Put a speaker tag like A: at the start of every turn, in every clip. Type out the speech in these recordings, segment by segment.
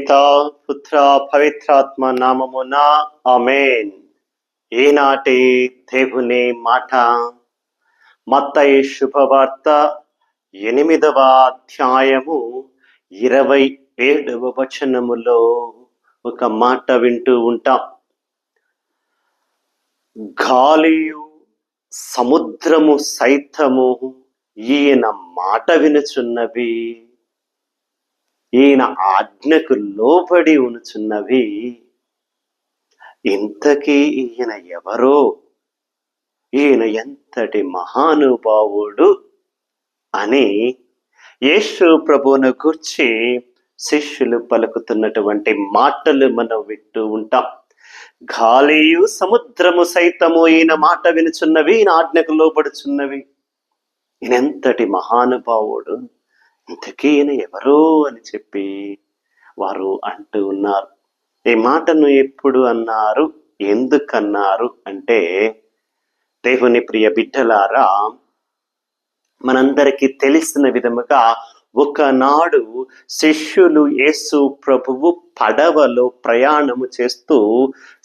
A: పిత పుత్ర పవిత్రాత్మ నామమున అమేన్ ఈనాటి దేవుని మాట? మత్తయి శుభవార్త ఎనిమిదవ అధ్యాయము ఇరవై ఏడవ వచనములో ఒక మాట వింటూ ఉంటాం. గాలియు సముద్రము సైతము ఈయన మాట వినుచున్నవి. ఈయన ఆజ్ఞకు లోబడి ఉనుచున్నవి ఇంతకీ ఈయన ఎవరో? ఈయన ఎంతటి మహానుభావుడు అని యేసు ప్రభువును గుర్చి శిష్యులు పలుకుతున్నటువంటి మాటలు మనం వింటూ ఉంటాం. గాలియు సముద్రము సైతము ఈయన మాట వినుచున్నవి ఈయన ఆజ్ఞకు లోబడుచున్నవి. ఈయన ఎంతటి మహానుభావుడు? ఇంతకీ ఈయన ఎవరో అని చెప్పి వారు అంటూ ఉన్నారు. ఈ మాటను ఎప్పుడు అన్నారు? ఎందుకన్నారు? అంటే దేవుని ప్రియ బిడ్డలారా మనందరికీ తెలిసిన విధముగా ఒకనాడు శిష్యులు యేసు ప్రభువు పడవలో ప్రయాణము చేస్తూ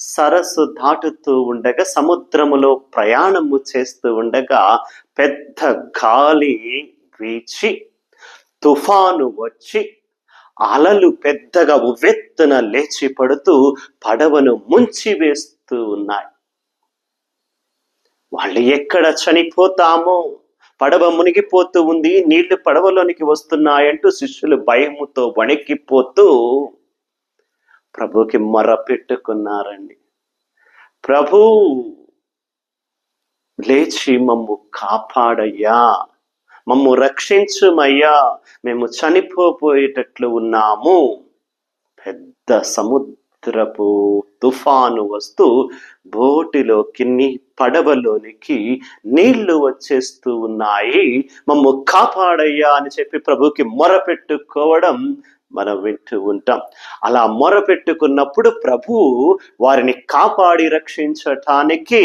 A: సరస్సు దాటుతూ ఉండగా సముద్రములో ప్రయాణము చేస్తూ ఉండగా పెద్ద గాలి వీచి తుఫాను వచ్చి అలలు పెద్దగా ఉవ్వెత్తున లేచి పడుతూ పడవను ముంచి వేస్తూ ఉన్నాయి. వాళ్ళు ఎక్కడ చనిపోతామో? పడవ మునిగిపోతూ ఉంది నీళ్ళు పడవలోనికి వస్తున్నాయంటూ శిష్యులు భయముతో వణికిపోతూ ప్రభుకి మొర పెట్టుకున్నారండి. ప్రభు లేచి మమ్ము కాపాడయ్యా మమ్ము రక్షించుమయ్యా మేము చనిపోపోయేటట్లు ఉన్నాము. పెద్ద సముద్రపు తుఫాను వస్తూ బోటిలోకి పడవలోనికి నీళ్ళు వచ్చేస్తూ ఉన్నాయి. మమ్ము కాపాడయ్యా అని చెప్పి ప్రభుకి మొరపెట్టుకోవడం మనం వింటూ ఉంటాం. అలా మొరపెట్టుకున్నప్పుడు ప్రభు వారిని కాపాడి రక్షించటానికి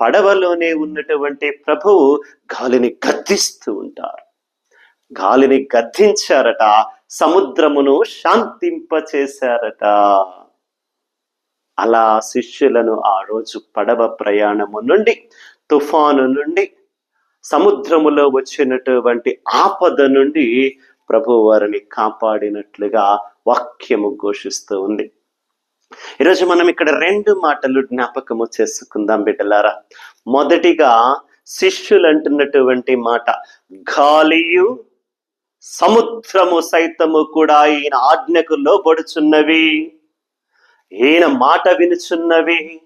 A: పడవలోనే ఉన్నటువంటి ప్రభు గాలిని గద్దిస్తూ ఉంటారు. గాలిని గద్దించారట సముద్రమును శాంతింపచేశారట. అలా శిష్యులను ఆ రోజు పడవ ప్రయాణము నుండి తుఫాను నుండి సముద్రములో వచ్చినటువంటి ఆపద నుండి ప్రభు వారిని కాపాడినట్లుగా వాక్యము ఘోషిస్తూ ఉంది. ఈరోజు మనం ఇక్కడ రెండు మాటలు జ్ఞాపకము చేసుకుందాం బిడ్డలారా. మొదటిగా శిష్యులు అంటున్నటువంటి మాట గాలియు సముద్రము సైతము కూడా ఈయన ఆజ్ఞకు లోబడుచున్నవి. ఈయన మాట వినుచున్నవి.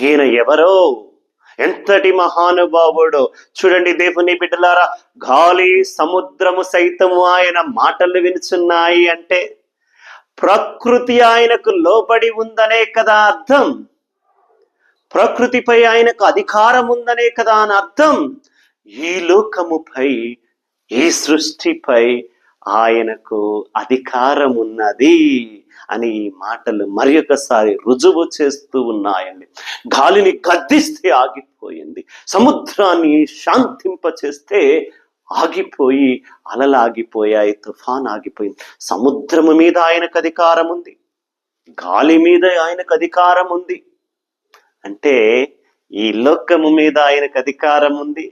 A: ఈయన ఎవరో ఎంతటి మహానుభావుడు? చూడండి దేవుని బిడ్డలారా గాలి సముద్రము సైతము ఆయన మాటలు వినుచున్నాయి అంటే ప్రకృతి ఆయనకు లోబడి ఉందనే కదా అర్థం? ప్రకృతిపై ఆయనకు అధికారం ఉందనే కదా అని అర్థం? ఈ లోకముపై ఈ సృష్టిపై ఆయనకు అధికారం ఉన్నది అని ఈ మాటలు మరి ఒకసారి రుజువు చేస్తూ ఉన్నాయండి. గాలిని గద్దిస్తే ఆగిపోయింది. సముద్రాన్ని శాంతింపచేస్తే ఆగిపోయి అలలు ఆగిపోయాయి తుఫాన్ ఆగిపోయింది. సముద్రము మీద ఆయనకు అధికారం ఉంది గాలి మీద ఆయనకు అధికారం ఉంది అంటే ఈ లోకము మీద ఆయనకు అధికారం ఉంది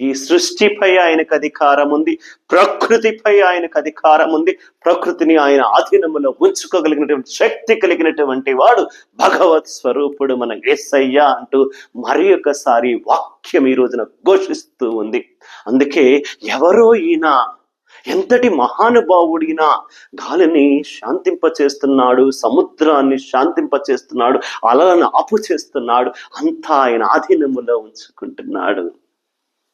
A: ఈ సృష్టిపై ఆయనకు అధికారం ఉంది ప్రకృతిపై ఆయనకు అధికారం ఉంది. ప్రకృతిని ఆయన ఆధీనములో ఉంచుకోగలిగినటువంటి శక్తి కలిగినటువంటి వాడు భగవత్ స్వరూపుడు మన ఏసయ్య అంటూ మరి ఒకసారి వాక్యం ఈ రోజున ఘోషిస్తూ ఉంది. అందుకే ఎవరో ఈయన ఎంతటి మహానుభావుడినా గాలిని శాంతింపచేస్తున్నాడు సముద్రాన్ని శాంతింపచేస్తున్నాడు అలలను ఆపు చేస్తున్నాడు అంతా ఆయన ఆధీనములో ఉంచుకుంటున్నాడు.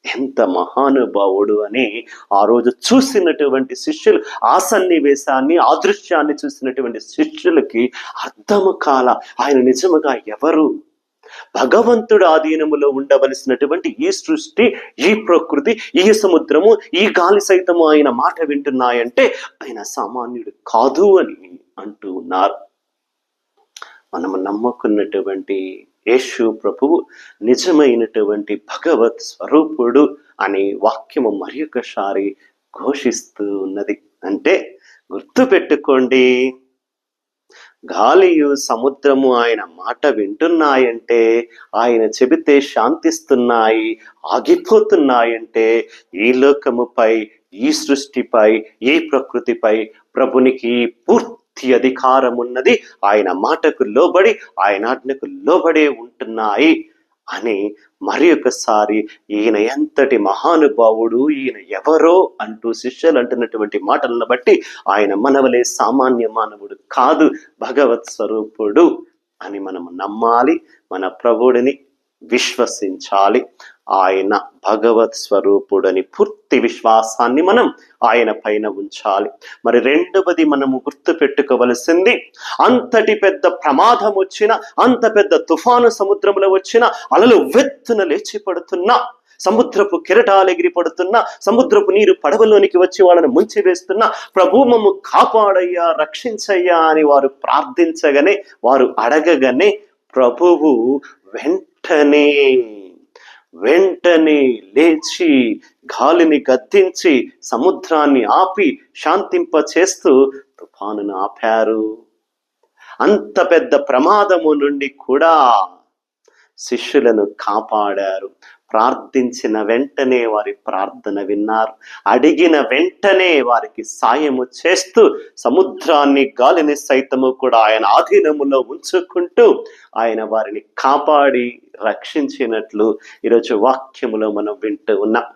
A: ఎంత మహానుభావుడు అని ఆ రోజు చూసినటువంటి శిష్యులు ఆ సన్నివేశాన్ని ఆ దృశ్యాన్ని చూసినటువంటి శిష్యులకి అర్థము కాల. ఆయన నిజముగా ఎవరు? భగవంతుడు ఆధీనములో ఉండవలసినటువంటి ఈ సృష్టి ఈ ప్రకృతి ఈ సముద్రము ఈ గాలి సైతము ఆయన మాట వింటున్నాయంటే ఆయన సామాన్యుడు కాదు అని అంటూ ఉన్నారు. మనము నమ్ముకున్నటువంటి యేసు ప్రభువు నిజమైనటువంటి భగవత్ స్వరూపుడు అనే వాక్యము మరి ఒకసారి ఘోషిస్తూ ఉన్నది అంటే గుర్తు పెట్టుకోండి గాలియు సముద్రము ఆయన మాట వింటున్నాయంటే ఆయన చెబితే శాంతిస్తున్నాయి ఆగిపోతున్నాయంటే ఈ లోకముపై ఈ సృష్టిపై ఈ ప్రకృతిపై ప్రభునికి పూర్తి అధికారం ఉన్నది ఆయన మాటకు లోబడి ఆయన ఆజ్ఞకు లోబడే ఉంటున్నాయి అని మరి ఒకసారి ఈయన ఎంతటి మహానుభావుడు ఈయన ఎవరో అంటూ శిష్యులు అంటున్నటువంటి మాటలను బట్టి ఆయన మనవలే సామాన్య మానవుడు కాదు భగవత్ స్వరూపుడు అని మనం నమ్మాలి మన ప్రభుడిని విశ్వసించాలి. ఆయన భగవత్ స్వరూపుడని పూర్తి విశ్వాసాన్ని మనం ఆయన పైన ఉంచాలి. మరి రెండవది మనము గుర్తు పెట్టుకోవలసింది అంతటి పెద్ద ప్రమాదం వచ్చిన అంత పెద్ద తుఫాను సముద్రంలో వచ్చిన అలలు వెత్తున లేచి పడుతున్నా సముద్రపు కిరటాలు ఎగిరి పడుతున్నా సముద్రపు నీరు పడవలోనికి వచ్చి వాళ్ళని ముంచివేస్తున్నా ప్రభు మమ్ము కాపాడయ్యా రక్షించయ్యా అని వారు ప్రార్థించగానే వారు అడగగానే ప్రభువు వెంటనే వెంటనే లేచి గాలిని గద్దించి సముద్రాన్ని ఆపి శాంతింప చేస్తూ తుఫానును ఆపారు. అంత పెద్ద ప్రమాదము నుండి కూడా శిష్యులను కాపాడారు. ప్రార్థించిన వెంటనే వారి ప్రార్థన విన్నారు. అడిగిన వెంటనే వారికి సాయము చేస్తూ సముద్రాన్ని గాలిని సైతము కూడా ఆయన ఆధీనములో ఉంచుకుంటూ ఆయన వారిని కాపాడి రక్షించినట్లు ఈరోజు వాక్యములో మనం వింటూ ఉన్నాం.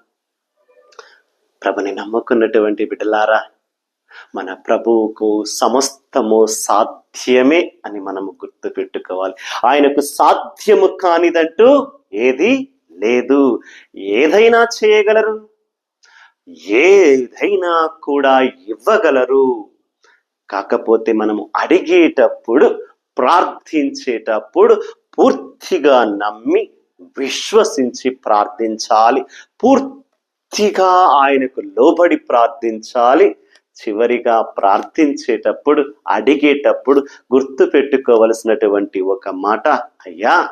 A: ప్రభుని నమ్ముకున్నటువంటి బిడ్డలారా మన ప్రభువుకు సమస్తము సాధ్యమే అని మనము గుర్తు పెట్టుకోవాలి ఆయనకు సాధ్యము కానిదంటూ ఏది లేదు. ఏదైనా చేయగలరు. ఏదైనా కూడా ఇవ్వగలరు. కాకపోతే మనము అడిగేటప్పుడు ప్రార్థించేటప్పుడు పూర్తిగా నమ్మి విశ్వసించి ప్రార్థించాలి. పూర్తిగా ఆయనకు లోబడి ప్రార్థించాలి. చివరిగా ప్రార్థించేటప్పుడు అడిగేటప్పుడు గుర్తు పెట్టుకోవలసినటువంటి ఒక మాట అయ్యా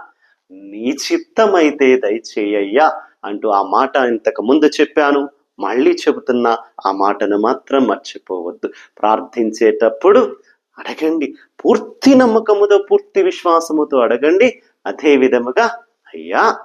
A: నీ చిత్తమైతే దయచేయ్యా అంటూ ఆ మాట ఇంతకు ముందు చెప్పాను. మళ్ళీ చెబుతున్నా ఆ మాటను మాత్రం మర్చిపోవద్దు. ప్రార్థించేటప్పుడు అడగండి. పూర్తి నమ్మకముతో పూర్తి విశ్వాసముతో అడగండి. అదే విధముగా అయ్యా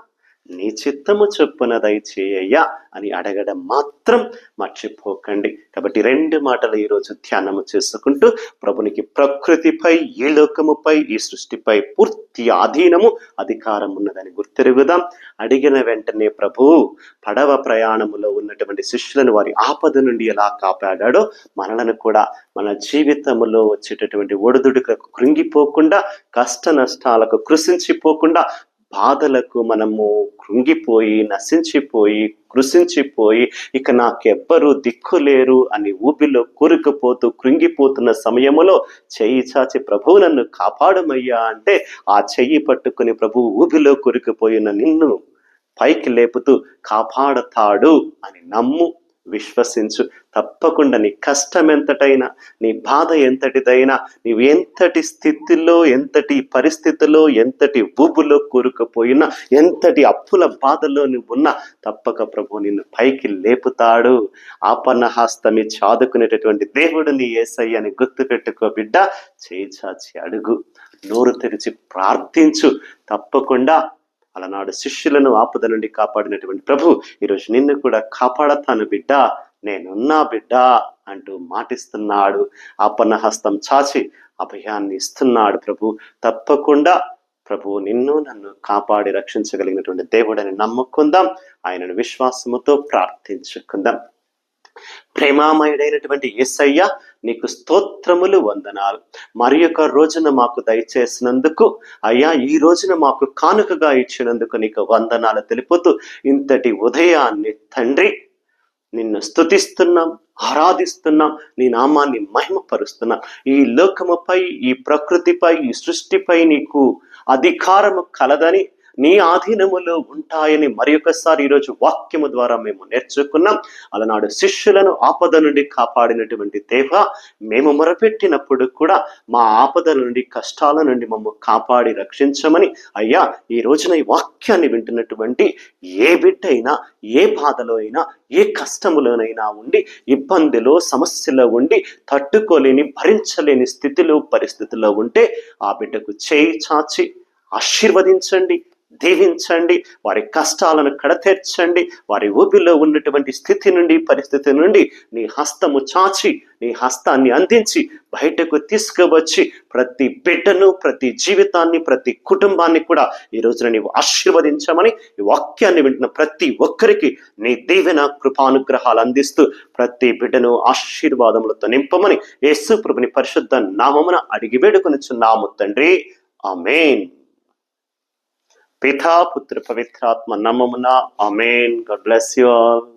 A: నీ చిత్తము చొప్పున దయచేయ్యా అని అడగడం మాత్రం మర్చిపోకండి. కాబట్టి రెండు మాటలు ఈరోజు ధ్యానము చేసుకుంటూ ప్రభునికి ప్రకృతిపై ఈ లోకముపై ఈ సృష్టిపై పూర్తి ఆధీనము అధికారం ఉన్నదని గుర్తెరుగుదాం. అడిగిన వెంటనే ప్రభు పడవ ప్రయాణములో ఉన్నటువంటి శిష్యులను వారి ఆపద నుండి ఎలా కాపాడాడో మనలను కూడా మన జీవితంలో వచ్చేటటువంటి ఒడిదుడుకు కృంగిపోకుండా కష్ట నష్టాలకు కృషించిపోకుండా బాధలకు మనము కృంగిపోయి నశించిపోయి కృషించిపోయి ఇక నాకెవ్వరు దిక్కు లేరు అని ఊపిలో కూరుకుపోతూ కృంగిపోతున్న సమయములో చెయ్యి చాచి ప్రభువు నన్ను కాపాడమయ్యా అంటే ఆ చెయ్యి పట్టుకుని ప్రభు ఊపిలో కూరుకుపోయిన నిన్ను పైకి లేపుతూ కాపాడతాడు అని నమ్ము విశ్వసించు. తప్పకుండా నీ కష్టం ఎంతటైనా నీ బాధ ఎంతటిదైనా నీవు ఎంతటి స్థితిలో ఎంతటి పరిస్థితిలో ఎంతటి ఊబులో కూరుకుపోయినా ఎంతటి అప్పుల బాధలో నువ్వున్నా తప్పక ప్రభు నిన్ను పైకి లేపుతాడు. ఆపన్నహాస్తమి చాదుకునేటటువంటి దేవుడు నీ ఏసయ్య అని గుర్తు పెట్టుకో బిడ్డ. చేయి చాచి అడుగు. నోరు తెరిచి ప్రార్థించు. తప్పకుండా అలనాడు శిష్యులను ఆపద నుండి కాపాడినటువంటి ప్రభు ఈరోజు నిన్ను కూడా కాపాడతాను బిడ్డ నేనున్నా బిడ్డ అంటూ మాటిస్తున్నాడు. ఆపన్న హస్తం చాచి అభయాన్ని ఇస్తున్నాడు ప్రభు. తప్పకుండా ప్రభు నిన్ను నన్ను కాపాడి రక్షించగలిగినటువంటి దేవుడని నమ్ముకుందాం. ఆయనను విశ్వాసముతో ప్రార్థించుకుందాం. ప్రేమామయుడైనటువంటి యేసయ్య నీకు స్తోత్రములు వందనాలు. మరి యొక్క రోజున మాకు దయచేసినందుకు అయ్యా ఈ రోజున మాకు కానుకగా ఇచ్చినందుకు నీకు వందనాలు తెలుపుతూ ఇంతటి ఉదయాన్ని తండ్రి నిన్ను స్తుతిస్తున్నాం ఆరాధిస్తున్నాం నీ నామాన్ని మహిమపరుస్తున్నాం. ఈ లోకముపై ఈ ప్రకృతిపై ఈ సృష్టిపై నీకు అధికారము కలదని నీ ఆధీనములో ఉంటాయని మరి ఒకసారి ఈరోజు వాక్యము ద్వారా మేము నేర్చుకున్నాం. అలనాడు శిష్యులను ఆపద నుండి కాపాడినటువంటి దేవ మేము మొరపెట్టినప్పుడు కూడా మా ఆపద నుండి కష్టాల నుండి మమ్మ కాపాడి రక్షించమని. అయ్యా ఈ రోజున ఈ వాక్యాన్ని వింటున్నటువంటి ఏ బిడ్డ అయినా ఏ బాధలో అయినా ఏ కష్టములోనైనా ఉండి ఇబ్బందిలో సమస్యలో ఉండి తట్టుకోలేని భరించలేని స్థితిలో పరిస్థితుల్లో ఉంటే ఆ బిడ్డకు చేయి చాచి ఆశీర్వదించండి. దీవించండి వారి కష్టాలను కడతీర్చండి వారి ఊపిలో ఉన్నటువంటి స్థితి నుండి పరిస్థితి నుండి నీ హస్తము చాచి నీ హస్తాన్ని అందించి బయటకు తీసుకువచ్చి ప్రతి బిడ్డను ప్రతి జీవితాన్ని ప్రతి కుటుంబాన్ని కూడా ఈ రోజున నీవు ఆశీర్వదించమని ఈ వాక్యాన్ని వింటున్న ప్రతి ఒక్కరికి నీ దీవెన కృపానుగ్రహాలు అందిస్తూ ప్రతి బిడ్డను ఆశీర్వాదములతో నింపమని యేసు ప్రభుని పరిశుద్ధ నామమున అడిగి వేడుకొనిచున్నాము తండ్రి. ఆమేన్. పితా పుత్ర పవిత్రాత్మ నమమున ఆమేన్ గాడ్ బ్లెస్ యు ఆల్